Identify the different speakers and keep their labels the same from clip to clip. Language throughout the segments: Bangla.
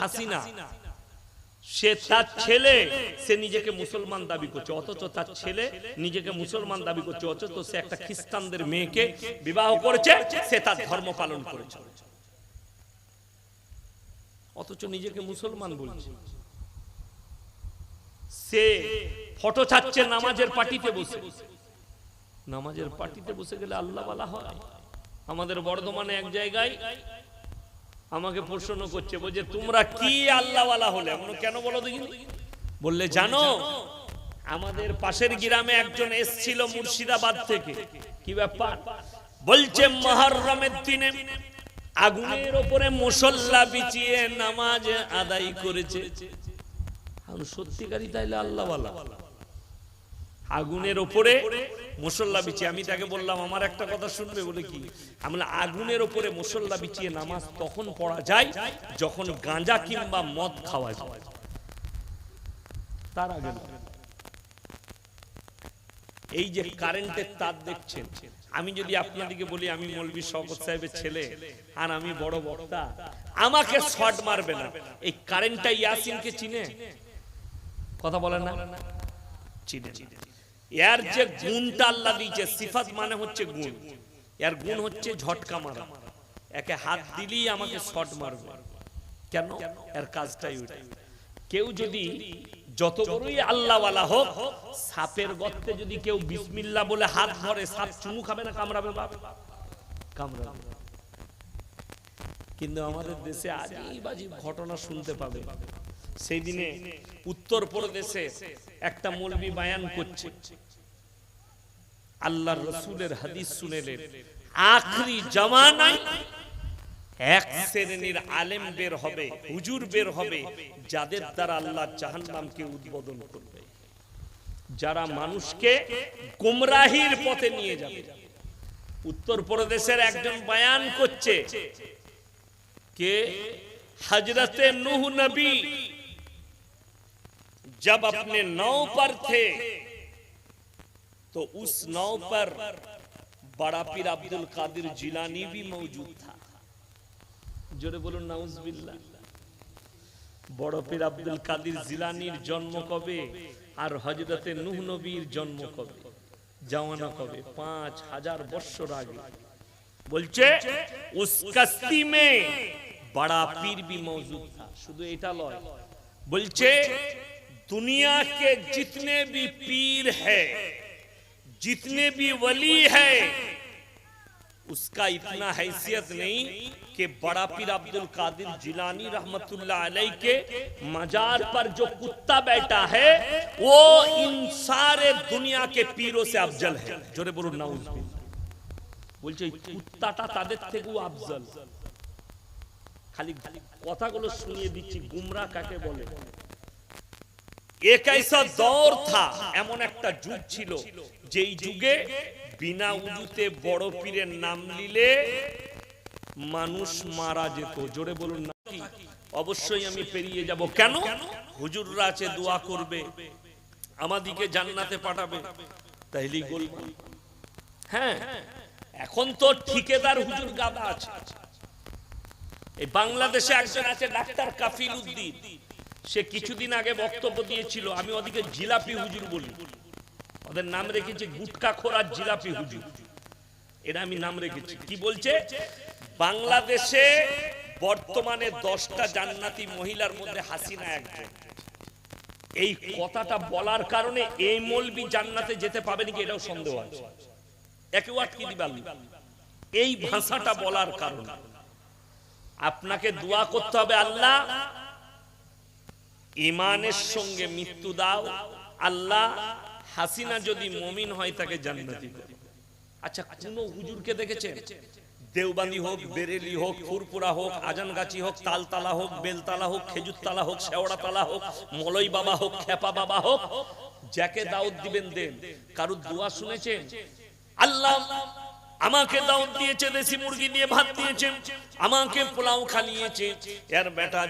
Speaker 1: হাসিনা সে তার ছেলে সে নিজেকে মুসলমান দাবি করছে। অথচ তার ছেলে নিজেকে মুসলমান দাবি করছে অথচ সে একটা খ্রিস্টানদের মেয়েকে বিবাহ করেছে সে তার ধর্ম পালন করেছে। অথচ নিজেকে মুসলমান বলছে। সে ফটো ছাড়ছে নামাজের পার্টিতে বসে। নামাজের পার্টিতে বসে গেলে আল্লাহ বলা হয়। আমাদের বর্ধমানে এক জায়গায় আমাকে প্রশ্ন করছে, বলছে, তোমরা কি আল্লাহওয়ালা হলে? এমন কেন বলো দেখিনি? বললে, জানো, আমাদের পাশের গ্রামে একজন এসছিল মুর্শিদাবাদ থেকে। কি ব্যাপার? বলছে, মহরমের দিনে আগুনের ওপরে মুসল্লা বিছিয়ে নামাজ আদায় করেছে। সত্যিকারই তাইলে আল্লাহওয়ালা? আগুনের ওপরে মুসল্লা বিছিয়ে, আমি তাকে বললাম, আমার একটা কথা শুনবে? বলে কি? আমরা আগুনের ওপরে মুসল্লা বিছিয়ে নামাজ তখন পড়া যায় যখন গাঁজা কিংবা মদ খাওয়া যায়। তার আগে এই যে কারেন্টের তার দেখছেন, আমি যদি আপনাদেরকে বলি, আমি মৌলবী শওকত সাহেবের ছেলে, আর আমি বড় বক্তা, আমাকে শর্ট মারবে না। এই কারেন্টটা ইয়াসিনকে চিনে? কথা বলেন না? চিনে চিনে এর যে গুণটা আল্লাহ দিয়েছে সিফাত মানে হচ্ছে গুণ। এর গুণ হচ্ছে ঝটকা মারা। একে হাত দিলেই আমাকে শট মারবে। কেন? এর কাজটাই ওইটাই কেউ যদি যত বড়ই আল্লাহওয়ালা হোক সাপের গর্তে যদি কেউ বিসমিল্লা বলে হাত ধরে সাপ চুমু খাবে না কামড়াবে বাপ। কামড়াবে কিন্তু আমাদের দেশে আজই বাজি ঘটনা শুনতে পাবে। সেই দিনে উত্তর প্রদেশে একটা মৌলবি বায়ান করছে। আল্লাহ রসুলের হাদিস শুনেলেন আখরি জমানায় এক শ্রেণির আলেম বের হবে হুজুর বের হবে যাদের দ্বারা আল্লাহ জাহান্নামকে উদ্বোধন করবে। যারা মানুষকে গুমরাহির পথে নিয়ে যাবে। উত্তর প্রদেশের একজন বায়ান করছে কে? হাজরতে নুহ নবী जब अपने नाव पर थे तो उस नाव पर बड़ा पीर अब्दुल कादिर जिलानी भी मौजूद था জোরে বলুন নাউজবিল্লাহ বড় পীর আব্দুল কাদির জিলানির জন্ম কবে আর হজরতে নূহ নবীর জন্ম কবে জওয়ানা কবে পাঁচ হাজার বৎসর আগে বলছে উস কস্তি মে बड़ा पीर भी मौजूद था শুধু এটা লয় বলছে दुनिया के जितने भी पीर है जितने भी वली है उसका इतना हैसियत नहीं कि बड़ा पीर अब्दुल कादिर जिलानी रहमतुल्लाह अलैह के मजार पर जो कुत्ता बैठा है वो इन सारे दुनिया के पीरों से अफजल है जोरे बोलो नाउज বলছে এই কুত্তাটা তাদের থেকেও আফজল খালি কথাগুলো শুনিয়ে দিচ্ছি গুমরা কাকে বলে মানুষ মারা যেত। জোরে বলুন না অবশ্যই আমি পেরিয়ে যাব। কেন? হুজুররা আছে, দোয়া করবে, আমাদিকে জান্নাতে পাঠাবে। তাইলেই বলব হ্যাঁ এখন তো ঠিকেদার হুজুর গাদা আছে। এই বাংলাদেশে একজন আছে, ডাক্তার কাফিল উদ্দিন। সে কিছুদিন আগে বক্তব্য দিয়েছিল, আমি ওদিকে জিলাপি হুজুর বলি। ওদের নাম রেখেছি গুটকা খোরার জিলাপি হুজুর। এটা আমি নাম রেখেছি। কি বলছে? বাংলাদেশে বর্তমানে দশটা জান্নাতি মহিলার মধ্যে হাসিনা একজন। এই কথাটা বলার কারণে এই মলবি জান্নাতে যেতে পাবে নাকি এটাও সন্দেহ আছে। একে আটকে দিবার এই ভাষাটা বলার কারণে। আপনাকে দোয়া করতে হবে আল্লাহ ইমানের সঙ্গে মৃত্যু দাও। আল্লাহ হাসিনা যদি মমিন হয় তাকে জান্নাতি করো। আচ্ছা কোন হুজুরকে দেখেছেন? দেওবানি হোক, বেরেলি হোক ফুরপুরা হোক, আজানগাছি হোক, তালতালা হোক, বেলতালা হোক, খেজুরতলা হোক, শেওড়াতলা হোক মলই বাবা হোক খেপা বাবা হোক, যাকে দাউদ দিবেন দেন। কারুর দোয়া শুনেছেন? আল্লাহ আমাকে দাউদ দিয়েছে, দেশি মুরগি দিয়ে ভাত দিয়েছে, আমাকে পোলাও খালিয়েছে। এর বেটা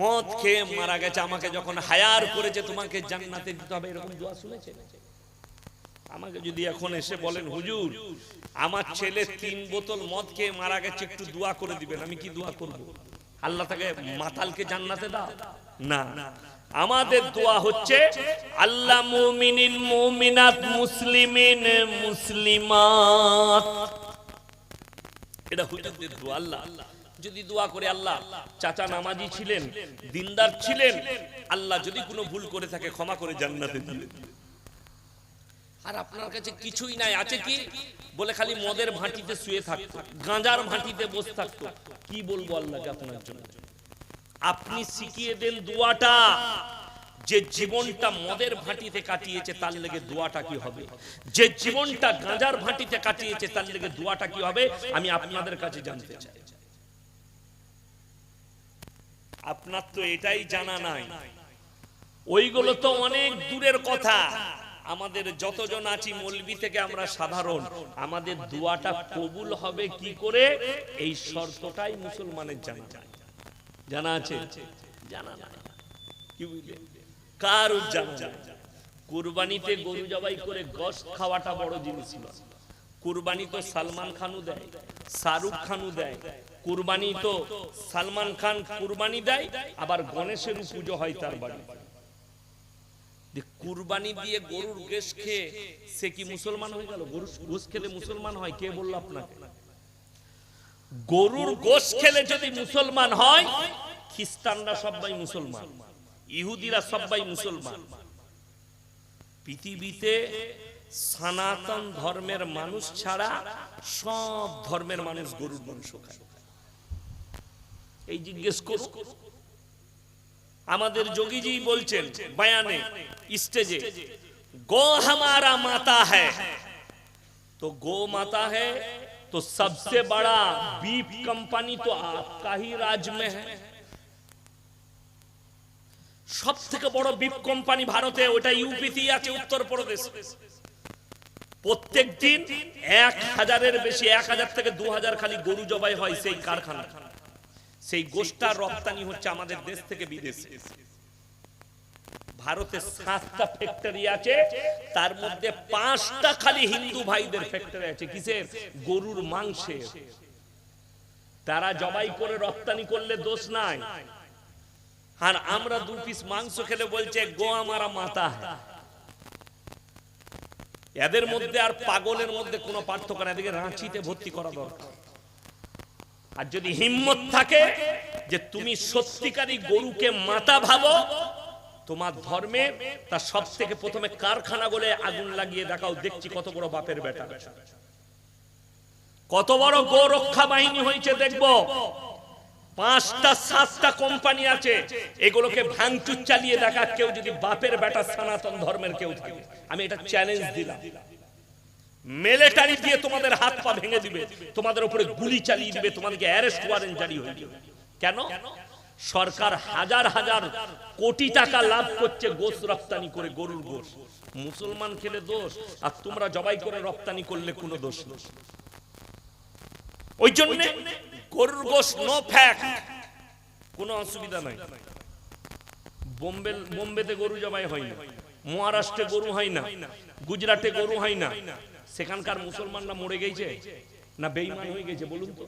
Speaker 1: মদ খেয়ে মারা গেছে, আমাকে যখন হায়ার করেছে, তোমাকে জান্নাতে দিতে হবে, এরকম দোয়া শুনেছে? আমাকে যদি এখন এসে বলেন, হুজুর, আমার ছেলে তিন বোতল মদ খেয়ে মারা গেছে, একটু দোয়া করে দিবেন, আমি কি দোয়া করব? আল্লাহ তাকে মাতালকে জান্নাতে দাও? না। আমাদের দোয়া হচ্ছে আল্লাহ মুমিনিন মুমিনাত মুসলিমিন মুসলিমাত। এটা হুজুরদের দোয়া আল্লাহ। যদি দোয়া করে আল্লাহ চাচা নামাজি ছিলেন দিনদার ছিলেন আল্লাহ যদি কোনো ভুল করে থাকে ক্ষমা করে জান্নাতে দিবেন। আর আপনার কাছে কিছুই নাই আছে কি? বলে খালি মদের ভাঁটিতে শুয়ে থাকতো গাঁজার ভাঁটিতে বসে থাকতো। কি বলব আল্লাহকে আপনার জন্য? আপনি শিখিয়ে দেন দোয়াটা। যে জীবনটা মদের ভাঁটিতে কাটিয়েছে, তার লেগে দোয়াটা কি হবে? যে জীবনটা গাঁজার ভাঁটিতে কাটিয়েছে, তার লেগে দোয়াটা কি হবে? আমি আপনাদের কাছে জানতে চাই। আপনার তো এটাই জানা নাই। ওইগুলো তো অনেক দূরের কথা। আমাদের যতজন আছি মলবি থেকে আমরা সাধারণ, আমাদের দোয়াটা কবুল হবে কি করে? এই শর্তটাই মুসলমানের জানা জানা আছে? জানা না। কি বুঝলেন কার জানা কুরবানিতে গরু জবাই করে গোশ খাওয়াটা বড় জিনিস নয়। কুরবানি তো সালমান খানও দেয় শাহরুখ খানও দেয়। কুরবানি তো সালমান খান কুরবানি দেয় আবার গণেশেরও পুজো হয় তার বাড়ি যে কুরবানি দিয়ে গরুর গোশ খেয়ে সে কি মুসলমান হয়ে গেল? গরুর গোশ খেলে মুসলমান হয় কে বলল আপনাকে? গরুর গোশ খেলে যদি মুসলমান হয়, খ্রিস্টানরা সবাই মুসলমান, ইহুদিরা সবাই মুসলমান। পৃথিবীতে সনাতন ধর্মের মানুষ ছাড়া সব ধর্মের মানুষ গরুর মাংস খায়। এই জিজ্ঞেস করো। আমাদের যোগীজি বলছেন বায়ানে, স্টেজে, গো হামারা মাতা হ্যাঁ তো গো মাতা হ্যাঁ तो सबसे बड़ा बीफ कंपनी तो आपका ही राज में है সব থেকে বড় বিপ কোম্পানি ভারতে ওটা ইউপিতে আছে উত্তরপ্রদেশ প্রত্যেক দিন এক হাজারের বেশি এক হাজার থেকে দু হাজার খালি গরু জবাই হয় সেই কারখানা সেই গোষ্ঠার রপ্তানি হচ্ছে আমাদের দেশ থেকে বিদেশে ভারতে সাতটা ফ্যাক্টরি আছে, তার মধ্যে পাঁচটা খালি হিন্দু ভাইদের ফ্যাক্টরি আছে। কিসের? গরুর মাংসের। তারা জবাই করে রপ্তানি করলে দোষ নাই। আর আমরা দু পিস মাংস খেলে বলছে, গো আমারা মাতা এদের মধ্যে আর পাগলের মধ্যে কোনো পার্থক্য না এদিকে রাঁচিতে ভর্তি করা দরকার। আর যদি হিম্মত থাকে যে তুমি সত্যিকারী গরুকে মাতা ভাবো তোমার ধর্মে তার সব থেকে প্রথমে কারখানা বলে আগুন লাগিয়ে দেখাও, দেখছি কত বড় বাপের বেটা। কত বড় গো রক্ষা বাহিনী হয়েছে, দেখব। পাঁচটা, সাতটা কোম্পানি আছে, এগুলোকে ভাঙচুর চালিয়ে দেখা, কেউ যদি বাপের বেটা সনাতন ধর্মের কেউ থাকে। আমি এটা চ্যালেঞ্জ দিলাম। মিলিটারি দিয়ে তোমাদের হাত পা ভেঙে দিবে, তোমাদের উপরে গুলি চালিয়ে দিবে, তোমাদেরকে অ্যারেস্ট ওয়ারেন্ট জারি হয়ে কেন? সরকার হাজার হাজার কোটি টাকা লাভ করছে গোস রপ্তানি করে গরুর গোস মুসলমান খেলে দোষ, আর তোমরা জবাই করে রপ্তানি করলে কোনো দোষ ওই জন্য গরুর গোস নো ফ্যাক্ট কোনো অসুবিধা নাই। বোম্বে, বোম্বেতে গরু জবাই হয় না। মহারাষ্ট্রে গরু হয় না। গুজরাটে গরু হয় না। সেখানকার মুসলমানরা মরে গেছে, না বেইমান হয়ে গেছে, বলুন তো।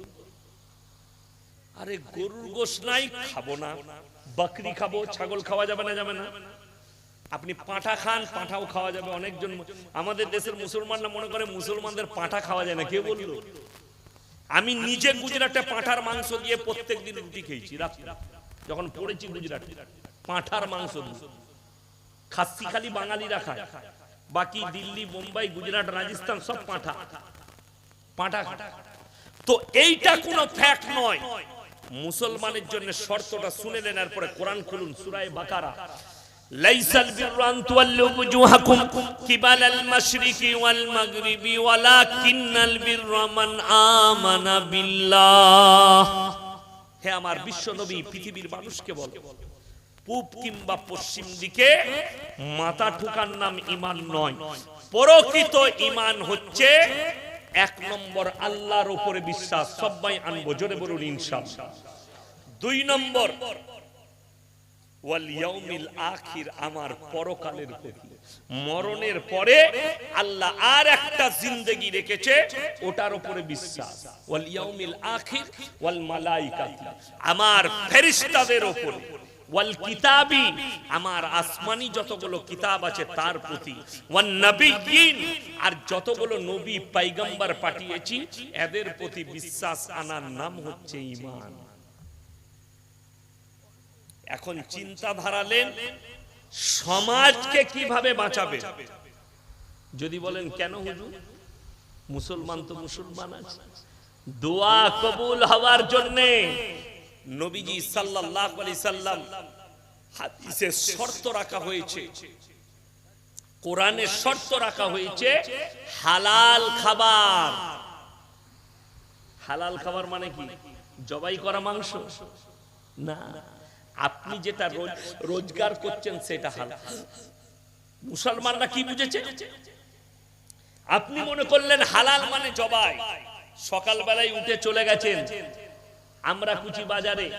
Speaker 1: আরে গরুর গোস নাই, খাব না। বকরি খাব, ছাগল খাওয়া যাবে না যাবে না। আপনি পাঁঠা খান, পাঁঠাও খাওয়া যাবে অনেকজন। আমাদের দেশের মুসলমানরা মনে করে মুসলমানদের পাঁঠা খাওয়া যায় না, কে বলল? আমি নিজে গুজরাটে পাঁঠার মাংস দিয়ে প্রত্যেক দিন রুটি খেয়েছি যখন পড়েছি গুজরাটে, পাঁঠার মাংস খাসি খালি বাঙালিরা খায়। বাকি দিল্লি, মুম্বাই, গুজরাট, রাজস্থান সব পাঁঠা। পাঁঠা তো এইটা কোনো ফ্যাক্ট নয়। মুসলমানের জন্য শর্তটা শুনে নেন এরপরে কোরআন খুলুন সুরায় বাকারা ليس البر أن تولوا وجوهكم قبل المشرق والمغرب ولكن البر من آمن بالله হে আমার বিশ্ব নবী পৃথিবীর মানুষকে বল পূব কিংবা পশ্চিম দিকে মাথা ঠুকার নাম ইমান নয় প্রকৃত ইমান হচ্ছে এক নম্বর আল্লাহর উপরে বিশ্বাস। সবাই আনব, জোরে বলুন, ইনশাআল্লাহ। দুই নম্বর আমার পরকালের মরণের পরে আল্লাহ আর একটা জিন্দেগি রেখেছে, ওটার উপরে বিশ্বাস। আখির আমার ফেরেশতাদের উপরে। ওয়াল কিতাবি, আমার আসমানি যতগুলো কিতাব আছে তার প্রতি। ওয়ান নবিয়িন আর যতগুলো নবী পয়গম্বর পাঠিয়েছি, এদের প্রতি বিশ্বাস আনার নাম হচ্ছে ঈমান। এখন চিন্তা ধারালেন সমাজকে কীভাবে বাঁচাবে? যদি বলেন, কেন হুজুর? মুসলমান তো মুসলমান আছে। দোয়া কবুল হওয়ার জন্য নবীজি সাল্লাল্লাহু আলাইহি সাল্লাম হাদিসে শর্ত রাখা হয়েছে। কোরআনে শর্ত রাখা হয়েছে, হালাল খাবার। হালাল খাবার মানে কি? জবাই করা মাংস? না। আপনি যেটা রোজগার করছেন সেটা হালাল। মুসলমানরা কি বুঝেছে? আপনি মনে করলেন হালাল মানে জবাই। সকালবেলায় উঠে চলে গেছেন। আমরা কুচি বাজারে।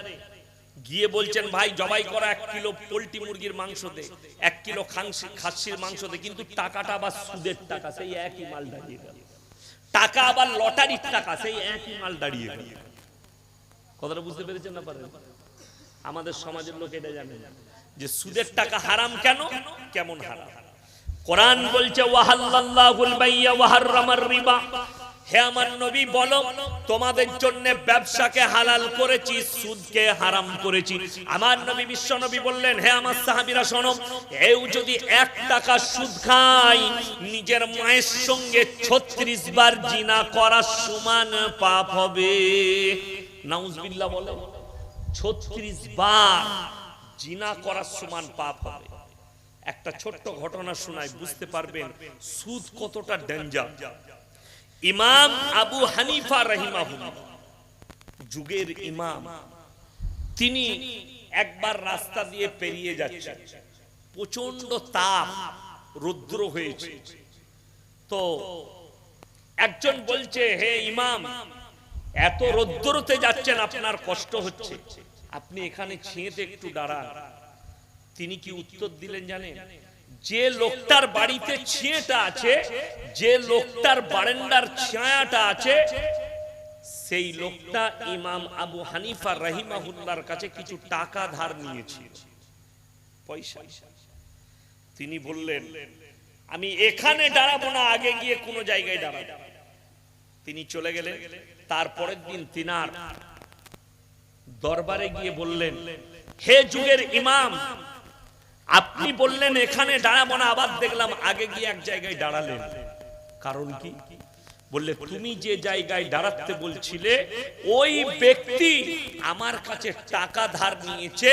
Speaker 1: গিয়ে বলছেন, ভাই, জবাই করা এক কিলো পোল্ট্রি মুরগির মাংস দে, এক কিলো খাংসি- খাসির মাংস দে। কিন্তু টাকাটা আবার সুদের টাকা, সেই একই মাল দাঁড়িয়ে গেল। টাকা আবার লটারির টাকা, সেই একই মাল দাঁড়িয়ে গেল। কথাটা বুঝতে পেরেছেন না পারেন? আমাদের সমাজের লোক এটা জানে যে সুদের টাকা হারাম কেন? কেমন হারাম? কোরআন বলছে, ওয়াহাল্লাল্লাহুল বাইয়া ওয়াহাররামার রিবা। হে আমার নবী, বলো, তোমাদের জন্য ব্যবসাকে হালাল করেছি, সুদকে হারাম করেছি। আমার নবী বিশ্ব নবী বললেন, হে আমার সাহাবীরা, শোনো, এও যদি এক টাকা সুদ খায় নিজের মায়ের সঙ্গে 36 বার জিনা করার সমান পাপ হবে। নাউজুবিল্লাহ বলে, ছত্রিশ বার জিনা করার সমান পাপ হবে। একটা ছোট্ট ঘটনা শোনায় বুঝতে পারবেন, সুদ কতটা ডেঞ্জার ইমাম আবু হানিফা রহিমাহুল্লাহ যুগের ইমাম। তিনি একবার রাস্তা দিয়ে পেরিয়ে যাচ্ছেন। প্রচণ্ড তাপ, রৌদ্র হয়েছে। তো একজন বলছে, হে ইমাম, এত রৌদ্রতে যাচ্ছেন, আপনার কষ্ট হচ্ছে। আপনি এখানে ছেঁতে একটু দাঁড়ান। তিনি কি উত্তর দিলেন জানেন? যে লোকটার বাড়িতে ছিঁয়েটা আছে, যে লোকটার বারান্দার ছায়াটা আছে, সেই লোকটা ইমাম আবু হানিফা রহিমাহুল্লার কাছে কিছু টাকা ধার নিয়েছিল। পয়সা। তিনি বললেন, আমি এখানে দাঁড়াবো না, আগে গিয়ে কোনো জায়গায় দাঁড়াবো। তিনি চলে গেলেন। তারপরের দিন তিনার দরবারে গিয়ে বললেন, হে যুগের ইমাম আপনি বললেন, এখানে দাঁড়াবো না। আবার দেখলাম, আগে গিয়ে এক জায়গায় দাঁড়ালেন। কারণ কি? বললে, তুমি যে জায়গায় দাঁড়াতে বলছিলে, ওই ব্যক্তি আমার কাছে টাকা ধার নিয়েছে।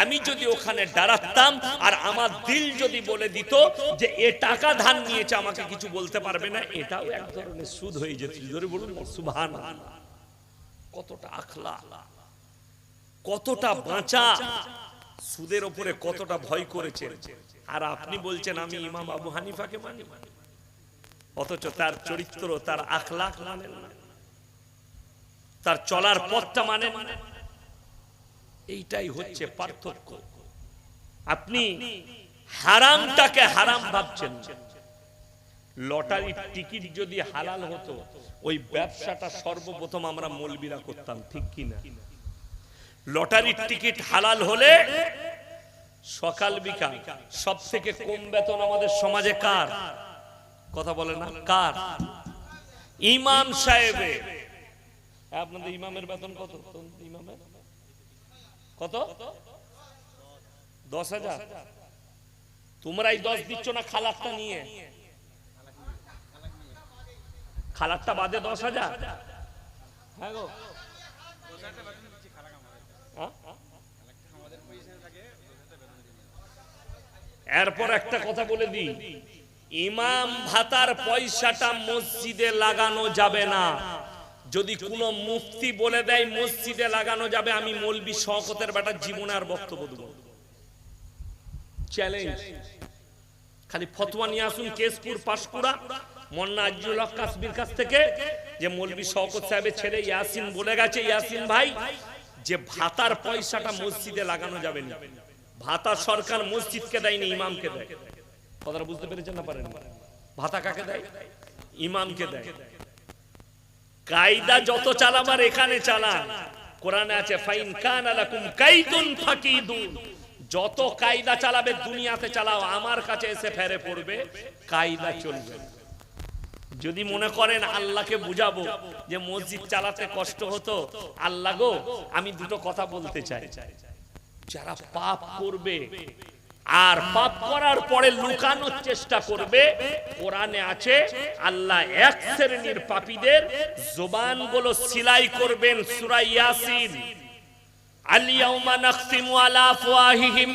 Speaker 1: আমি যদি ওখানে দাঁড়াতাম আর আমার দিল যদি বলে দিত যে, এ টাকা ধার নিয়েছে, আমাকে কিছু বলতে পারবে না। এটাও এক ধরনের সুদ হয়ে যেত। ধরে বলুন সুবহান কতটা আখলা, কতটা বাঁচা। সুদের ওপরে কতটা ভয় করেছেন। আর আপনি বলছেন, আমি ইমাম আবু হানিফাকে মানি। অথচ তার চরিত্র, তার আখলাখ মানেন তার চলার পথটা মানেন না। এইটাই হচ্ছে পার্থক্য। আপনি হারামটাকে হারাম ভাবছেন লটারির টিকিট যদি হালাল হতো, ওই ব্যবসাটা সর্বপ্রথম আমরা মলবিরা করতাম, ঠিক কিনা? লটারির টিকিট হালাল হলে সকাল বিকাল। সব থেকে কম বেতন আমাদের সমাজে কার? কথা বলে না, কার? ইমাম সাহেবে আপনাদের ইমামের বেতন কত? ইমামের? কত? দশ হাজার? তোমরাই দশ দিচ্ছ না খালাকটা নিয়ে? খালাকটা বাদে দশ হাজার? হ্যাঁ গো হ্যাঁ? এরপর একটা কথা বলে দিই। ইমাম ভাতার পয়সাটা মসজিদে লাগানো যাবে না। যদি কোনো মুফতি বলে দেয় মসজিদে লাগানো যাবে, আমি মলবি শওকতের বেটার জীবনে আর বক্তব্য দেব চ্যালেঞ্জ খালি ফতোয়া নিয়ে আসুন কেশপুর পাশকুড়া, মন্না আজিজুল হক কাশ্মীর কাছ থেকে, যে মলবি শওকত সাহেবের ছেলে ইয়াসিন বলে গেছে, ইয়াসিন ভাই, যে ভাতার পয়সাটা মসজিদে লাগানো যাবে না। ভাতা সরকার মসজিদকে দেয়নি ইমামকে দেয়। কথাটা বুঝতে পেরেছেন না পারেন ভাতা কাকে দেয়? ইমামকে দেয়। কায়দা যত চালাবার এখানে চালান। কোরআনে আছে ফাইন কান আলাকুম কাইদুন ফাকিদুন। যত কায়দা চালাবে দুনিয়াতে চালাও আমার কাছে এসে ফেরে পড়বে কায়দা চলবে। যদি মনে করেন আল্লাহকে বুঝাবো যে মসজিদ চালাতে কষ্ট হতো আল্লাহ গো আমি দুটো কথা বলতে চাই। যারা পাপ করবে আর পাপ করার পরে লুকানোর চেষ্টা করবে কোরআনে আছে আল্লাহ এক শ্রেণির পাপীদের জোবানগুলো সিলাই করবেন সুরাইয়াসিন আলিয়াউমা নাকসিমু আলা আফওয়াহিহিম।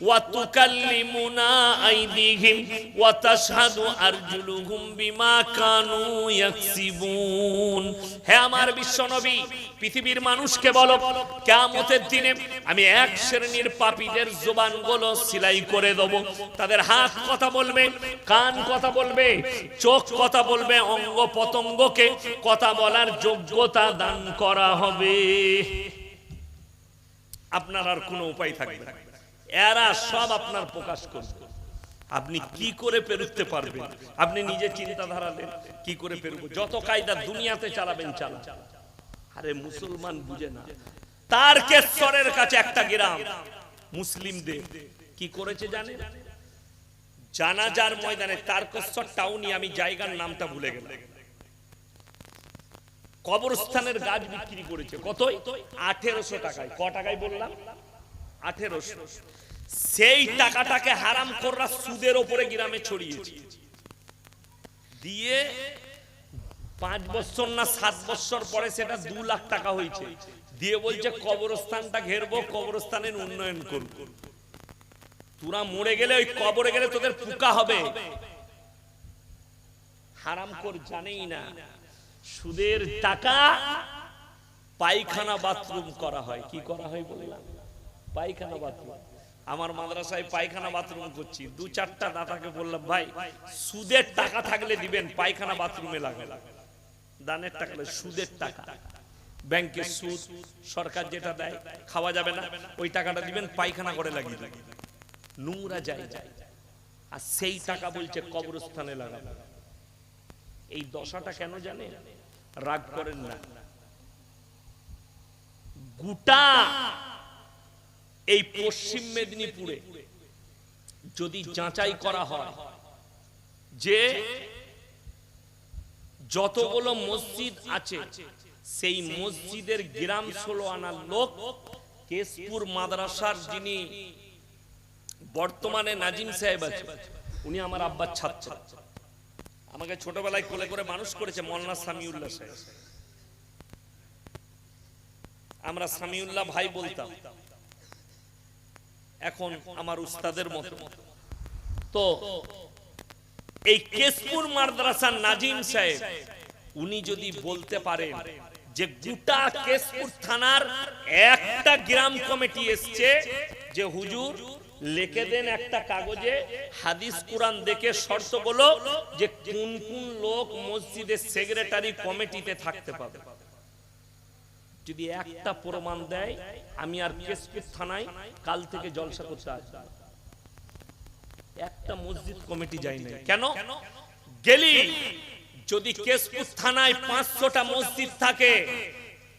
Speaker 1: وتكلمنا أيديهم وتشهد أرجلهم بما كانوا يكسبون হে আমার বিশ্বনবী পৃথিবীর মানুষকে বলো কিয়ামতের দিনে আমি এক শ্রেণীর পাপীদের জবানগুলো সিলাই করে দেব তাদের হাত কথা বলবে কান কথা বলবে চোখ কথা বলবে অঙ্গ পতঙ্গকে কথা বলার যোগ্যতা দান করা হবে আপনার আর কোনো উপায় থাকবে না। এরা সব আপনার প্রকাশ করবে। আপনি কি করে পেরুতে পারবেন? আপনি নিজে চিন্তাধারা দেন, কি করে পেরুব? যত কায়দা দুনিয়াতে চালাবেন চালা আরে, মুসলমান বুঝে না। তার কেশ্বরের কাছে একটা গ্রাম, মুসলিমদের। কি করেছে জানে? জানাজার ময়দানে তারকেশ্বর টাউনি আমি জায়গার নামটা ভুলে গেলাম। কবরস্থানের গাছ বিক্রি করেছে। কতই? আঠেরোশো টাকায়। ক টাকায় বললাম? আঠেরোশো। সেই টাকাটাকে হারাম কররা সুদের ওপরে গ্রামে ছড়িয়েছে। দিয়ে পাঁচ বছর না সাত বছর পরে সেটা দু লাখ টাকা হয়েছে। দিয়ে বলছে, কবরস্থানটা ঘেরবো, কবরস্থানের উন্নয়ন করব। তোরা মরে গেলে ওই কবরে গেলে তোদের পোকা হবে। হারাম কর জানেই না। সুদের টাকা পায়খানা বাথরুম করা হয়। কি করা হয় বললাম? পায়খানা বাথরুম। আমার মাদ্রাসায় পায়খানা বাথরুম করছি। দু চারটা দাদাকে বললাম, ভাই, সুদের টাকা থাকলে দিবেন, পায়খানা বাথরুমে লাগে দানের টাকা সুদের টাকা। ব্যাংকের সুদ, সরকার যেটা দেয়, খাওয়া যাবে না। ওই টাকাটা দিবেন, পায়খানা করে লাগিয়ে দেবেন। নোংরা যায় যায় আর সেই টাকা বলছে, কবরস্থানে লাগাবে এই দশাটা কেন জানে রাগ করেন না। গোটা এই পশ্চিম মেদিনীপুরে যদি যাচাই করা হয় যে যতগুলো মসজিদ আছে, সেই মসজিদের গ্রাম ষোলো আনার লোক কেশপুর মাদ্রাসার যিনি বর্তমানে নাজিম সাহেব আছে, উনি আমার আব্বার ছাত্র। আমাকে ছোটবেলায় কোলে করে মানুষ করেছে মল্লা সামিউল্লাহ সাহেব। আমরা সামিউল্লাহ ভাই বলতাম এখন আমার উস্তাদের মতো। তো এই কেশপুর মাদ্রাসার নাজিম সাহেব, উনি যদি বলতে পারেন যে গোটা কেশপুর থানার একটা গ্রাম কমিটি এসছে যে হুজুর, লিখে দেন একটা কাগজে, হাদিস কোরআন দেখে শর্ত বলো যে কোন কোন লোক মসজিদের সেক্রেটারি কমিটিতে থাকতে পাবে যদি একটা প্রমাণ দেয়, আমি আর কেশপুর থানায় কাল থেকে জলসা করতে আসব। একটা মসজিদ কমিটি যাই নাই। কেন? গেলি। যদি কেশপুর থানায় পাঁচশোটা মসজিদ থাকে,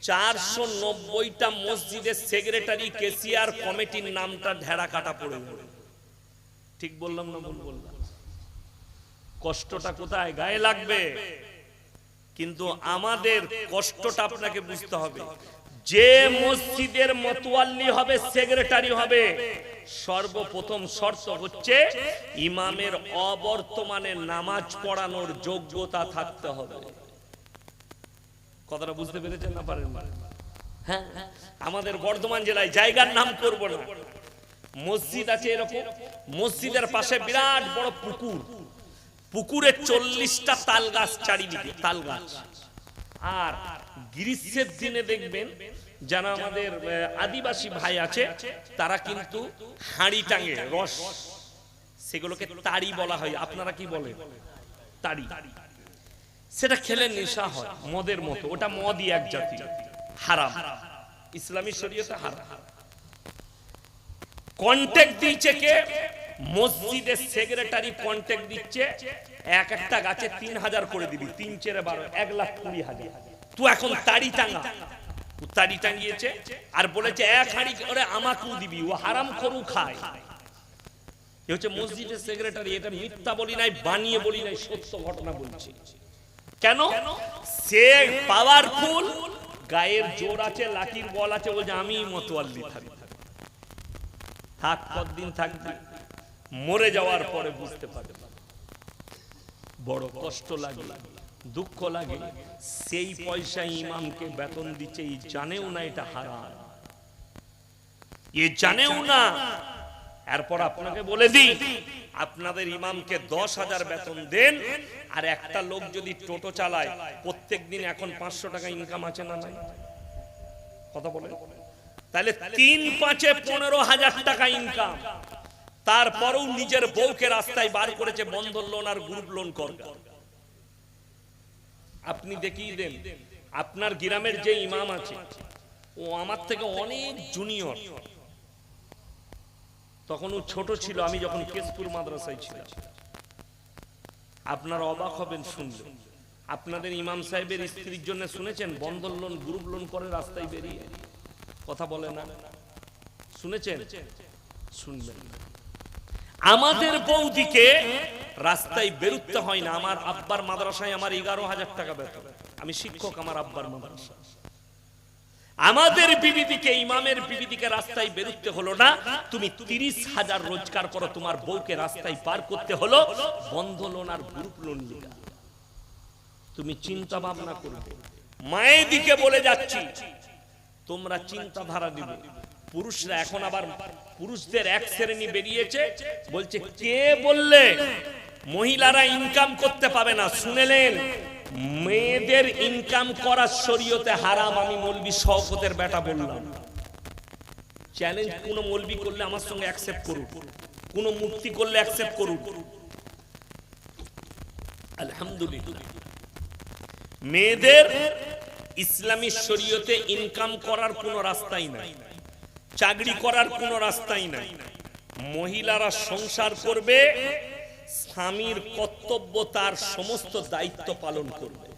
Speaker 1: চারশো নব্বইটা মসজিদের সেক্রেটারি কেসিয়ার কমিটির নামটা ঢেড়া কাটা পড়ে যাবে ঠিক বললাম না ভুল বললাম? কষ্টটা কোথায়? গায়ে লাগবে। কিন্তু আমাদের কষ্টটা আপনাকে বুঝতে হবে। যে মসজিদের মতোয়াল্লি হবে সেক্রেটারি হবে। সর্বপ্রথম শর্ত হচ্ছে ইমামের অবর্তমানে নামাজ পড়ানোর যোগ্যতা থাকতে হবে। কথাটা বুঝতে পেরেছেন না পারেন হ্যাঁ। আমাদের বর্ধমান জেলায় জায়গার নাম করব না। মসজিদ আছে এরকম। মসজিদের পাশে বিরাট বড় পুকুর। পুকুরে চল্লিশটা তাল গাছ চারিদিকে তাল গাছ। আর গ্রীষ্মের দিনে দেখবেন যারা আমাদের আদিবাসী ভাই আছে তারা কিন্তু হাঁড়ি টাঙে রস। সেগুলোকে তাড়ি বলা হয়। আপনারা কি বলেন তাড়ি সেটা খেলে নেশা হয় মদের মতো। ওটা মদই এক জাতি। হারাম। ইসলামী শরীয়তে হারাম। কন্ট্যাক্ট দিচ্ছে কে? মসজিদের সেক্রেটারি কন্ট্যাক্ট দিচ্ছে, এক একটা গাছে তিন হাজার করে দিবি, তিন চেরে বারো, এক লাখ কুড়ি হাজার। এখন তাড়ি টাঙ্গা ও তাড়ি টাঙ্গিয়েছে আর বলেছে, এক করে আমাকেও দিবি, ও হারাম করু খায়। এ হচ্ছে মসজিদের সেক্রেটারি এটা মিথ্যা বলি নাই, বানিয়ে বলি নাই, সত্য ঘটনা বলছি। কেন? সে পাওয়ারফুল গায়ের জোর আছে, লাঠির বল আছে বলছে আমি মতোয়াল্লি থাকব। থাক, কতদিন থাকবি? মরে যাওয়ার পরে বুঝতে পারবে বড় কষ্ট লাগে, দুঃখ লাগে। সেই পয়সা ইমামকে বেতন দিচ্ছে এই জানেও না এটা হারাম। এ জানেও না। এরপর আপনাকে বলে দিই, আপনাদের ইমামকে দশ হাজার বেতন দেন, আর একটা লোক যদি টোটো চালায়, প্রত্যেক দিন এখন পাঁচশো টাকা ইনকাম আছে না নাই? কথা বলে তাহলে তিন পাঁচে পনেরো হাজার টাকা ইনকাম তারপরেও নিজের বউকে রাস্তায় বার করেছে বন্ধন লোন আর গ্রুপ লোন কর আপনি দেখিয়ে দেন, আপনার গ্রামের যে ইমাম আছে, ও আমার থেকে অনেক জুনিয়র তখন ও ছোট ছিল, আমি যখন কেশপুর মাদ্রাসায় ছিলাম। আপনার অবাক হবেন শুনলে। আপনাদের ইমাম সাহেবের স্ত্রীর জন্য শুনেছেন বন্ধন লোন গ্রুপ লোন করে রাস্তায় বেরিয়ে? কথা বলে না? শুনেছেন? শুনবেন। না। আমাদের বৌদিকে রাস্তায় বেরুতে হয় না আমার আব্বার মাদ্রাসায় আমার এগারো হাজার টাকা বেতন। আমি শিক্ষক আমার আব্বার মাদ্রাসা। আমাদের বিবিদিকে ইমামের বিবিদিকে রাস্তায় বেরুতে হলো না। তুমি তিরিশ হাজার রোজগার করো তোমার বউকে রাস্তায় পার করতে হলো। বন্ধ লোন আর গ্রুপ লোন তুমি চিন্তা ভাবনা করবে। মায়ের দিকে বলে যাচ্ছি তোমরা চিন্তাধারা দিবে পুরুষরা এখন আবার পুরুষদের এক শ্রেণি বেরিয়েছে। বলছে, কে বললে মহিলারা ইনকাম করতে পাবে না? শুনেলেন, মেয়েদের ইনকাম করার শরীয়তে হারাম, আমি মলবি শওকতের বেটা বললাম। চ্যালেঞ্জ কোন মলবি করলে আমার সঙ্গে অ্যাকসেপ্ট করুন কোন মূর্তি করলে অ্যাকসেপ্ট করুন আলহামদুলিল্লাহ। মেয়েদের ইসলামী শরীয়তে ইনকাম করার কোনো রাস্তাই নাই। চাকরি করার কোনো রাস্তাই নাই। মহিলারা সংসার করবে, স্বামীর কর্তব্য তার সমস্ত দায়িত্ব পালন করবে।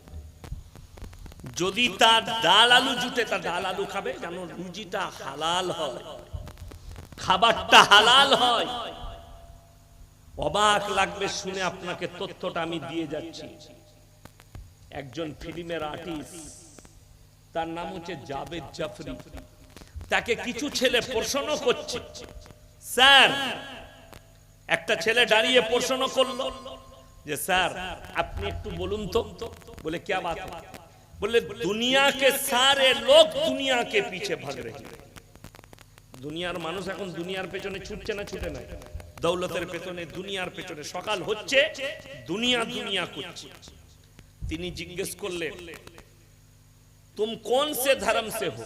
Speaker 1: যদি তার ডাল আলু জুটে তার ডাল আলু খাবে, যেন রুজিটা হালাল হয়। খাবারটা হালাল হয়। অবাক লাগবে শুনে আপনাকে তথ্যটা আমি দিয়ে যাচ্ছি। একজন ফিল্মের আর্টিস্ট তার নাম হচ্ছে জাভেদ জাফরি। তাকে কিছু ছেলে প্রশ্ন করছে। স্যার একটা ছেলে দাঁড়িয়ে প্রশ্ন করল যে স্যার আপনি একটু বলুন তো। বলে কে বাত বলে দুনিয়া কে সারে লোক দুনিয়া কে পিছে ভাগ রেখে। দুনিয়ার মানুষ এখন দুনিয়ার পেছনে ছুটছে না ছুটে না। দৌলতের পেছনে দুনিয়ার পেছনে সকাল হচ্ছে দুনিয়া দুনিয়া করছে। তিনি জিজ্ঞেস করলেন তুম কোন সে ধর্ম সে হো?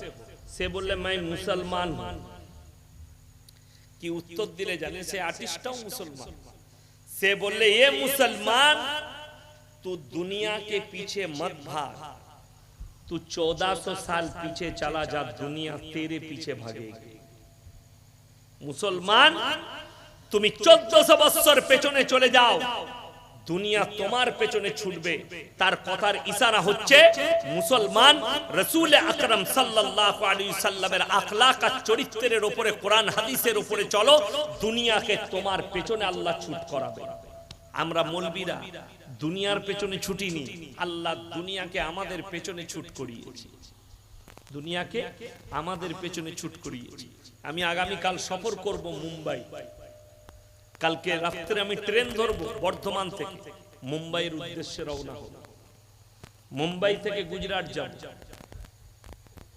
Speaker 1: সে বললে मैं मुसलमान हूं কি উত্তর দিলে জানে সে আর্টিস্টটাও মুসলমান সে বললে ये मुसलमान तू दुनिया के पीछे मत भाग तू 1400 साल पीछे चला जा दुनिया तेरे पीछे भागेगी মুসলমান তুমি চোদ্দশো বৎসর পেছনে চলে যাও দুনিয়া তোমার পেছনে ছুটবে। তার কথার ইশারা হচ্ছে, মুসলমান রসুল আকরম সাল্লাল্লাহু আলাইহি সাল্লামের আখলাক চরিত্রের উপরে, কোরআন হাদিসের উপরে চলো, দুনিয়াকে তোমার পেছনে আল্লাহ ছুট করাবে। আমরা মলবিরা দুনিয়ার পেছনে ছুটিনি, আল্লাহ দুনিয়াকে আমাদের পেছনে ছুট করিয়েছি। দুনিয়াকে আমাদের পেছনে ছুট করিয়েছি। আমি আগামীকাল সফর করব মুম্বাই। কালকে রাত্রে আমি ট্রেন ধরবো বর্ধমান থেকে। মুম্বাইয়ের উদ্দেশ্যে রওনা হব। মুম্বাই থেকে গুজরাট যাব।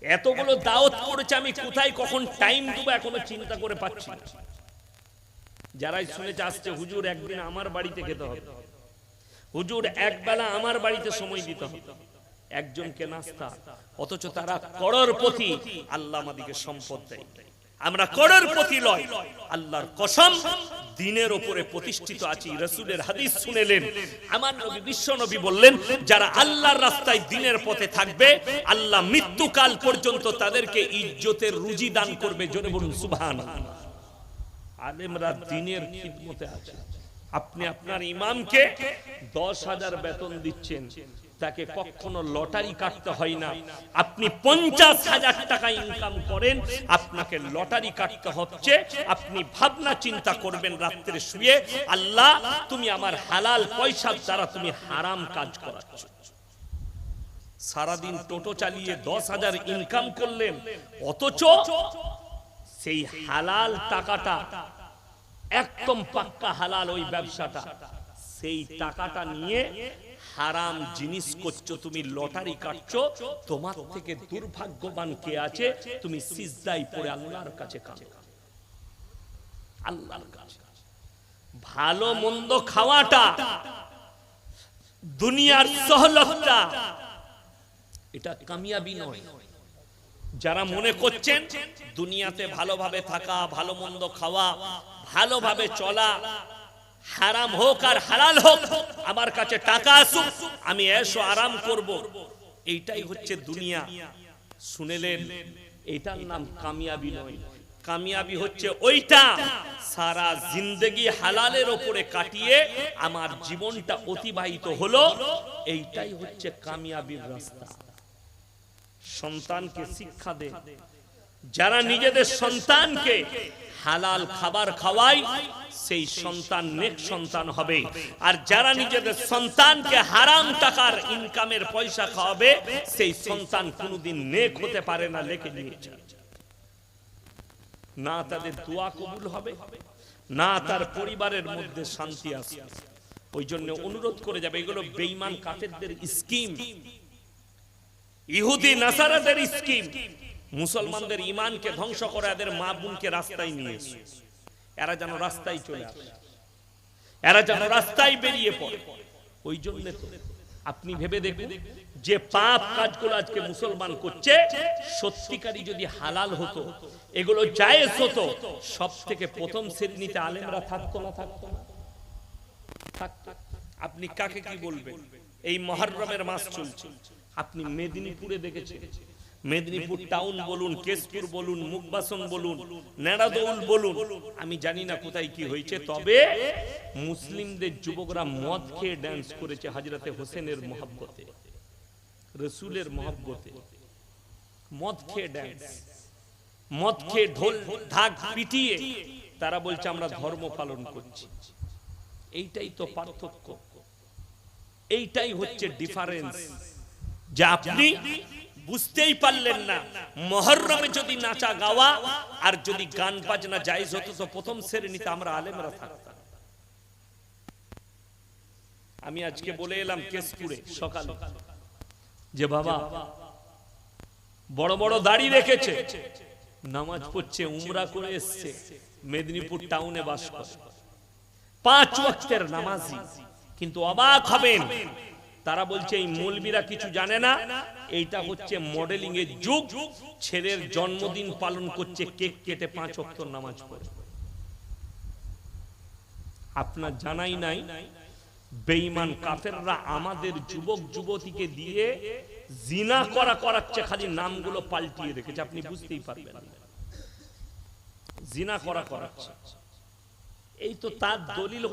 Speaker 1: এতগুলো দাওয়াত করেছে আমি কোথায়, কখন টাইম দেবো এখনও চিন্তা করে পাচ্ছি। যারাই শুনেছে আসছে, হুজুর একদিন আমার বাড়িতে খেতে হবে। হুজুর একবেলা আমার বাড়িতে সময় দিতে হবে। একজনকে নাস্তা, অথচ তারা করোড়পতি আল্লাহ আমাদেরকে সম্পদ দেয়। আমরা করোড়পতি লয়। আল্লাহর কসম, দিনের উপরে প্রতিষ্ঠিত আছি। রসুলের হাদিস শুনেলেন। আমার নবী, বিশ্ব নবী বললেন, যারা আল্লাহর রাস্তায় দিনের পথে থাকবে, আল্লাহ মৃত্যুকাল পর্যন্ত তাদেরকে ইজ্জতের রুজি দান করবে। জোরে বলুন, সুবহানাল্লাহ। আলেমরা দিনের খিদমতে আছে। আপনি আপনার ইমামকে দশ হাজার বেতন দিচ্ছেন। তাকে কখনো লটারি কাটতে হয় না। আপনি পঞ্চাশ হাজার টাকা ইনকাম করেন, আপনাকে লটারি কাটতে হচ্ছে, আপনি ভাবনা চিন্তা করবেন রাত্রে শুয়ে, আল্লাহ, তুমি আমার হালাল পয়সার দ্বারা তুমি হারাম কাজ করাচ্ছ। সারাদিন টোটো চালিয়ে দশ হাজার ইনকাম করলেন, অথচ সেই হালাল টাকাটা, একদম পাক্কা হালাল ওই ব্যবসাটা, সেই টাকাটা নিয়ে হারাম জিনিস করছ, তুমি লটারি কাটছো, তোমার থেকে দুর্ভাগ্যবান কে আছে? তুমি সিজদাই পড়ে আল্লাহর কাছে কাঁদো আল্লাহর কাছে। ভালো, মন্দ খাওয়াটা, দুনিয়ার সহলতটা এটা কামিয়াবি নয়। যারা মনে করছেন, দুনিয়াতে ভালোভাবে থাকা, ভালো, মন্দ খাওয়া, ভালোভাবে চলা হারাম হোক আর হালাল হোক, আমার কাছে টাকা আসুক, আমি এসো আরাম করব। এইটাই হচ্ছে দুনিয়া। শুনেলেন, এটার নাম কামিয়াবি নয়। কামিয়াবি হচ্ছে ওইটা সারা জিন্দগি হালালের ওপরে কাটিয়ে আমার জীবনটা অতিবাহিত হলো, এইটাই হচ্ছে কামিয়াবির রাস্তা। সন্তানকে শিক্ষা দে। যারা নিজেদের সন্তানকে হালাল খাবার খাওয়ায় সেই সন্তান নেক সন্তান হবে। আর যারা নিজেদের সন্তানকে হারাম টাকার ইনকামের পয়সা খাওয়াবে, সেই সন্তান কোনোদিন নেক হতে পারে না লেখে নিয়েছে না তাদের দোয়া কবুল হবে, না তার পরিবারের মধ্যে শান্তি আসবে ওই জন্য অনুরোধ করে যাবে, এগুলো বেঈমান কাফেরদের স্কিম। ইহুদি, নাসারাদের স্কিম। মুসলমানদের ইমানকে ধ্বংস করে এদের মা বোনকে রাস্তায় নিয়ে এসে। এরা যেন রাস্তায় চলে আসে। এরা যেন রাস্তায় বেরিয়ে পড়ে। ওই জন্য তো আপনি ভেবে দেখুন, যে পাপ কাজগুলো আজকে মুসলমান করছে, সত্যিকারই যদি হালাল হতো, এগুলো জায়েজ হতো সব থেকে প্রথম শ্রেণীতে আলেমরা থাকতো না থাকতো না? আপনি কাকে কি বলবেন? এই মহররমের মাস চলছে। আপনি মেদিনীপুরে দেখেছেন মেদিনীপুর টাউন বলুন, কেশপুর বলুন, মুখবাসন বলুন, নেড়াদৌল বলুন, আমি জানি না কোথায় কি হয়েছে, তবে মুসলিমদের যুবকরা মদ খেয়ে ড্যান্স করেছে হাজরতে হোসেনের মহাব্বতে, রসুলের মহাব্বতে। মদ খেয়ে ড্যান্স মদ খেয়ে ঢোল, ঢাক পিটিয়ে তারা বলছে, আমরা ধর্ম পালন করছি। এইটাই তো পার্থক্য। এইটাই হচ্ছে ডিফারেন্স যে আপনি বুঝতেই পারলেন না। মহরমে যদি নাচা গাওয়া আর যদি গান বাজনা জায়েজ হতো, তো প্রথম শ্রেণীতে আমরা আলেমরা থাকতাম। আমি আজকে বলে এলাম কেশপুরে, সকালে, যে বাবা, বড় বড় দাড়ি রেখেছে, নামাজ পড়ছে, উমরা করে এসছে, মেদিনীপুর টাউনে বাস করে। পাঁচ ওয়াক্তের নামাজি, কিন্তু অবাক হবেন তারা বলছে, এই মৌলবীরা কিছু জানে না। এইটা হচ্ছে মডেলিং এর যুগ। ছেলের জন্মদিন পালন করছে, কেক কেটে পাঁচ ওয়াক্ত নামাজ পড়ে। আপনার জানাই নাই, বেঈমান কাফেররা আমাদের যুবক, যুবতীকে দিয়ে জিনা করা করাচ্ছে, খালি নামগুলো পাল্টিয়ে রেখেছে। আপনি বুঝতেই পারবেন জিনা করা করাচ্ছে। এই তো তার দলিল